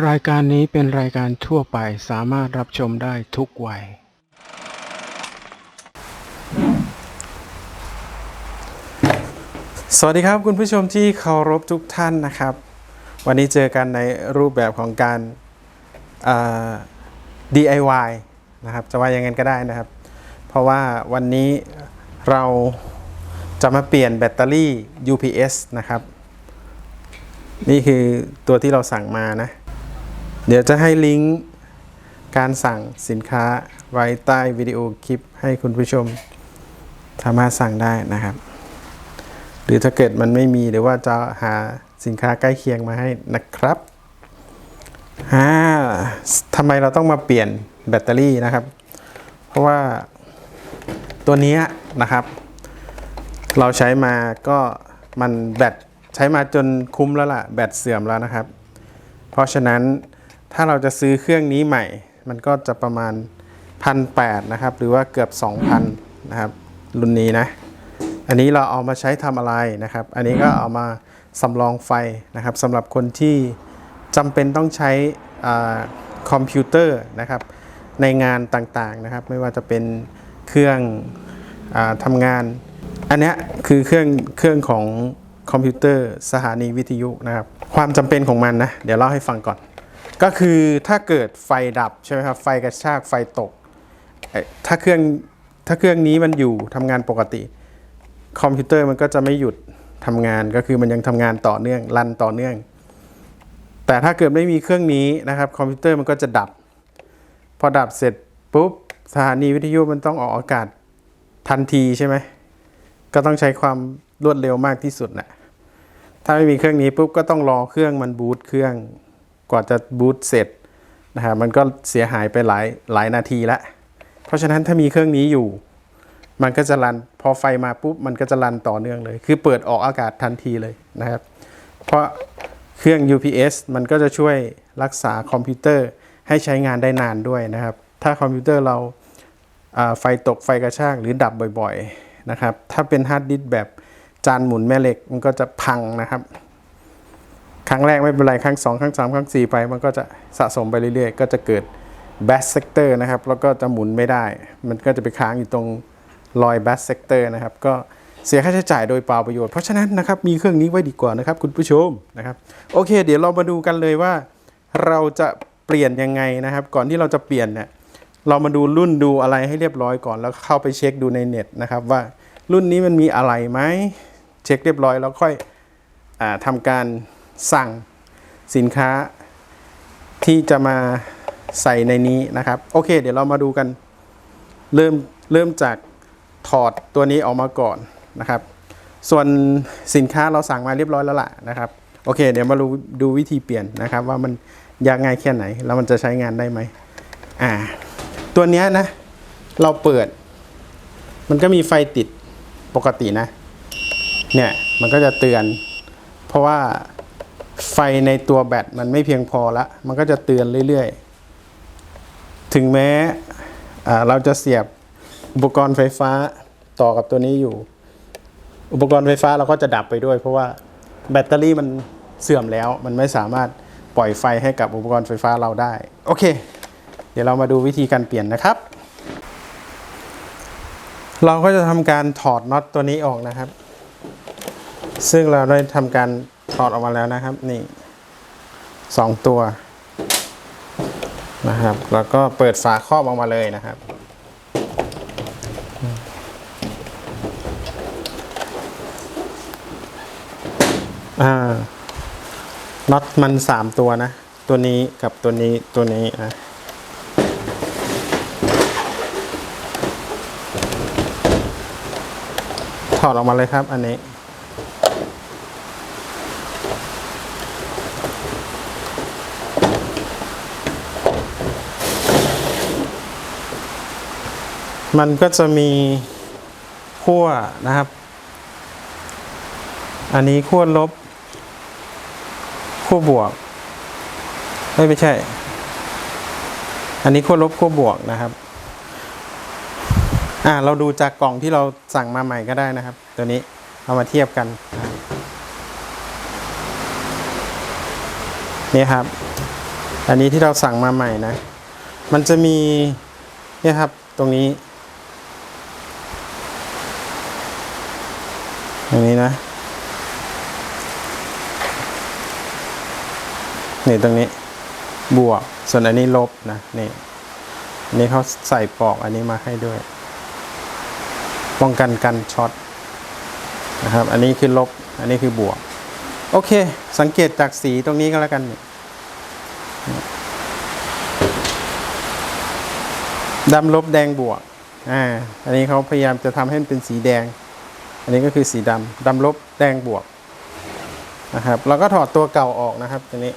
รายการนี้เป็นรายการทั่วไปสามารถรับชมได้ทุกวัย สวัสดีครับคุณผู้ชมที่เคารพทุกท่านนะครับ วันนี้เจอกันในรูปแบบของการอ่า DIY นะครับจะว่าอย่างนั้นก็ได้นะครับ เพราะว่าวันนี้เราจะมาเปลี่ยนแบตเตอรี่ UPS นะครับ นี่คือตัวที่เราสั่งมานะ เดี๋ยวจะให้ลิงก์การสั่งสินค้าไว้ใต้วิดีโอคลิปให้คุณผู้ชมสามารถสั่งได้นะครับ หรือถ้าเกิดมันไม่มีหรือว่าจะหาสินค้าใกล้เคียงมาให้นะครับอ่าทำไมเราต้องมาเปลี่ยนแบตเตอรี่นะครับ เพราะว่าตัวนี้นะครับ เราใช้มาก็มันแบตใช้มาจนคุ้มแล้วล่ะ แบตเสื่อมแล้วนะครับ เพราะฉะนั้น ถ้าเราจะซื้อเครื่องนี้ใหม่ มันก็จะประมาณพันแนะครับ หรือว่าเกือบ 2,000 นะครับ รุ่นนี้นะ อันนี้เราเอามาใช้ทำอะไรนะครับ อันนี้ก็เอามาสำรองไฟนะครับสำหรับคนที่จำเป็นต้องใช้คอมพิวเตอร์นะครับ ในงานต่างๆนะครับ ไม่ว่าจะเป็นเครื่องอทำงาน อันนี้คือเครื่องเครื่องของคอมพิวเตอร์สถานีวิทยุนะครับ ความจำเป็นของมันนะ เดี๋ยวเล่าให้ฟังก่อน ก็คือถ้าเกิดไฟดับใช่ไหมครับไฟกระชากไฟตก ถ้าเครื่องถ้าเครื่องนี้มันอยู่ทำงานปกติ คอมพิวเตอร์มันก็จะไม่หยุดทำงานก็คือมันยังทำงานต่อเนื่องรันต่อเนื่อง แต่ถ้าเกิดไม่มีเครื่องนี้นะครับ คอมพิวเตอร์มันก็จะดับ พอดับเสร็จปุ๊บสถานีวิทยุมันต้องออกอากาศทันทีใช่ไหมก็ต้องใช้ความรวดเร็วมากที่สุดนะถ้าไม่มีเครื่องนี้ปุ๊บก็ต้องรอเครื่องมันบูตเครื่อง กว่าจะบูตเสร็จนะครับมันก็เสียหายไปหลายหลายนาทีละเพราะฉะนั้นถ้ามีเครื่องนี้อยู่ มันก็จะรันพอไฟมาปุ๊บมันก็จะรันต่อเนื่องเลย คือเปิดออกอากาศทันทีเลยนะครับ เพราะเครื่อง UPS มันก็จะช่วยรักษาคอมพิวเตอร์ให้ใช้งานได้นานด้วยนะครับ ถ้าคอมพิวเตอร์เราาไฟตกไฟกระชากหรือดับบ่อยๆนะครับ ถ้าเป็นฮาร์ดดิสก์แบบจานหมุนแม่เหล็กมันก็จะพังนะครับ รั้งแรกไม่เป็นไรครั้ง 2 ครั้ง 3 ครั้ง 4 ไป มันก็จะสะสมไปเรื่อยๆ ก็จะเกิด b a s sector นะครับ แล้วก็จะหมุนไม่ได้ มันก็จะไปค้างอยู่ตรงรอย b a s sector นะครับ ก็เสียค่าใช้จ่ายโดยเปล่าประโยชน์ เพราะฉะนั้นนะครับมีเครื่องนี้ไว้ดีกว่านะครับคุณผู้ชมนะครับโอเค เดี๋ยวเรามาดูกันเลยว่า เราจะเปลี่ยนยังไงนะครับ ก่อนที่เราจะเปลี่ยนเนี่ยเรามาดูรุ่นดูอะไรให้เรียบร้อยก่อนแล้วเข้าไปเช็คดูในเน็ตนะครับว่ารุ่นนี้มันมีอะไรไหมเช็คเรียบร้อยแล้วค่อยอาทำการ สั่งสินค้าที่จะมาใส่ในนี้นะครับ โอเค เดี๋ยวเรามาดูกัน เริ่มเริ่มจากถอดตัวนี้ออกมาก่อนนะครับ ส่วนสินค้าเราสั่งมาเรียบร้อยแล้วล่ะนะครับ โอเค เดี๋ยวมาดูดูวิธีเปลี่ยนนะครับ ว่ามันยากง่ายแค่ไหน แล้วมันจะใช้งานได้ไหมอ่า ตัวนี้นะ เราเปิด มันก็มีไฟติดปกตินะ เนี่ย มันก็จะเตือน เพราะว่า ไฟในตัวแบตมันไม่เพียงพอละมันก็จะเตือนเรื่อยๆ ถึงแม้เราจะเสียบอุปกรณ์ไฟฟ้าต่อกับตัวนี้อยู่ อุปกรณ์ไฟฟ้าเราก็จะดับไปด้วย เพราะว่าแบตเตอรี่มันเสื่อมแล้ว มันไม่สามารถปล่อยไฟให้กับอุปกรณ์ไฟฟ้าเราได้ โอเค เดี๋ยวเรามาดูวิธีการเปลี่ยนนะครับ เราก็จะทำการถอดน็อตตัวนี้ออกนะครับ ซึ่งเราได้ทำการ ถอดออกมาแล้วนะครับ นี่สองตัวนะครับ แล้วก็เปิดฝาครอบออกมาเลยนะครับ อ่าน็อตมันสามตัวนะ ตัวนี้กับตัวนี้ตัวนี้นะถอดออกมาเลยครับ อันนี้ มันก็จะมีขั้วนะครับ อันนี้ขั้วลบขั้วบวกเอ้ยไม่ใช่ อันนี้ขั้วลบขั้วบวกนะครับ อ่าเราดูจากกล่องที่เราสั่งมาใหม่ก็ได้นะครับ ตัวนี้เอามาเทียบกันนะครับนี่ครับ อันนี้ที่เราสั่งมาใหม่นะ มันจะมีเนี่ยครับตรงนี้ ตรงนี้นะนี่ตรงนี้บวก ส่วนอันนี้ลบนะนี่นนี้เขาใส่ปลอกอันนี้มาให้ด้วย ป้องกันกันช็อตนะครับ อันนี้คือลบ อันนี้คือบวก โอเค สังเกตจากสีตรงนี้ก็แล้วกันดำลบแดงบวกอ่าอันนี้เขาพยายามจะทำให้มันเป็นสีแดง อันนี้ก็คือสีดำดำลบแดงบวกนะครับเราก็ถอดตัวเก่าออกนะครับตัวนี้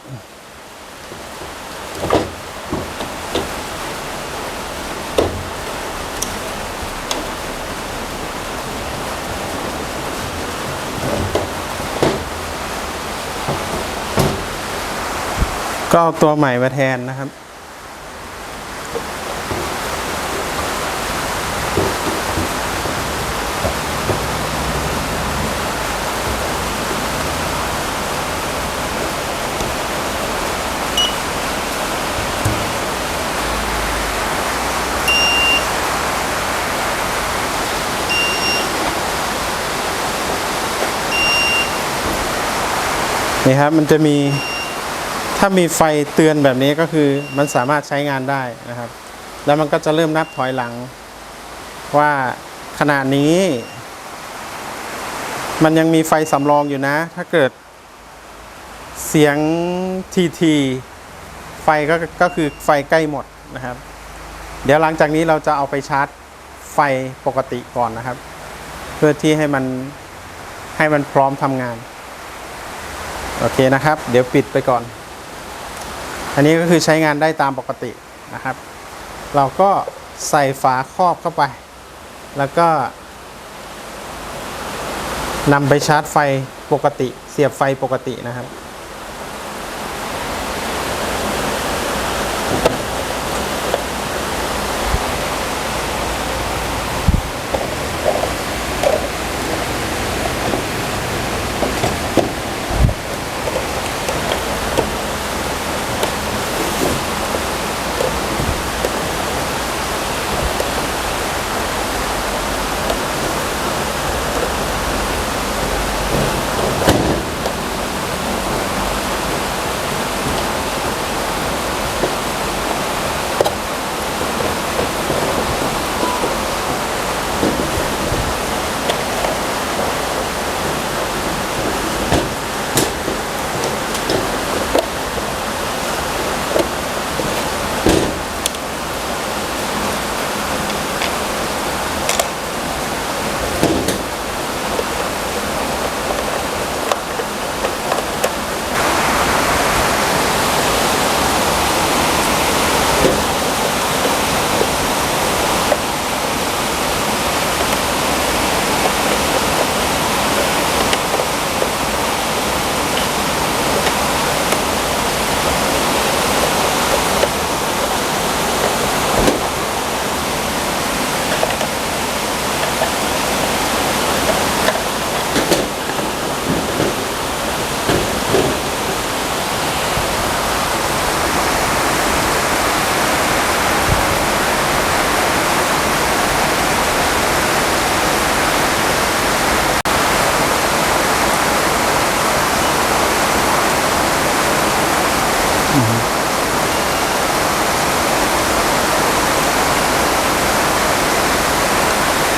ก็เอาตัวใหม่มาแทนนะครับ นี่ครับมันจะมีถ้ามีไฟเตือนแบบนี้ก็คือมันสามารถใช้งานได้นะครับ แล้วมันก็จะเริ่มนับถอยหลัง ว่าขณะนี้ มันยังมีไฟสำรองอยู่นะ ถ้าเกิดเสียงทีทีไฟก็ก็คือไฟใกล้หมดนะครับ เดี๋ยวหลังจากนี้เราจะเอาไปชาร์จไฟปกติก่อนนะครับ เพื่อที่ให้มันให้มันพร้อมทำงาน โอเคนะครับ เดี๋ยวปิดไปก่อน อันนี้ก็คือใช้งานได้ตามปกตินะครับ เราก็ใส่ฝาครอบเข้าไป แล้วก็นำไปชาร์จไฟปกติ เสียบไฟปกตินะครับ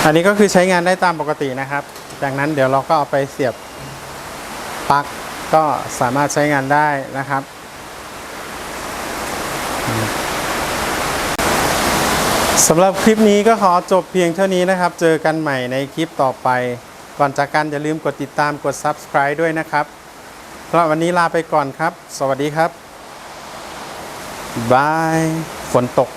อันนี้ก็คือใช้งานได้ตามปกตินะครับ จากนั้นเดี๋ยวเราก็เอาไปเสียบปลั๊กก็สามารถใช้งานได้นะครับ สำหรับคลิปนี้ก็ขอจบเพียงเท่านี้นะครับ เจอกันใหม่ในคลิปต่อไป ก่อนจากกันอย่าลืมกดติดตามกด subscribe ด้วยนะครับสำหรับวันนี้ลาไปก่อนครับ สวัสดีครับบาย ฝนตก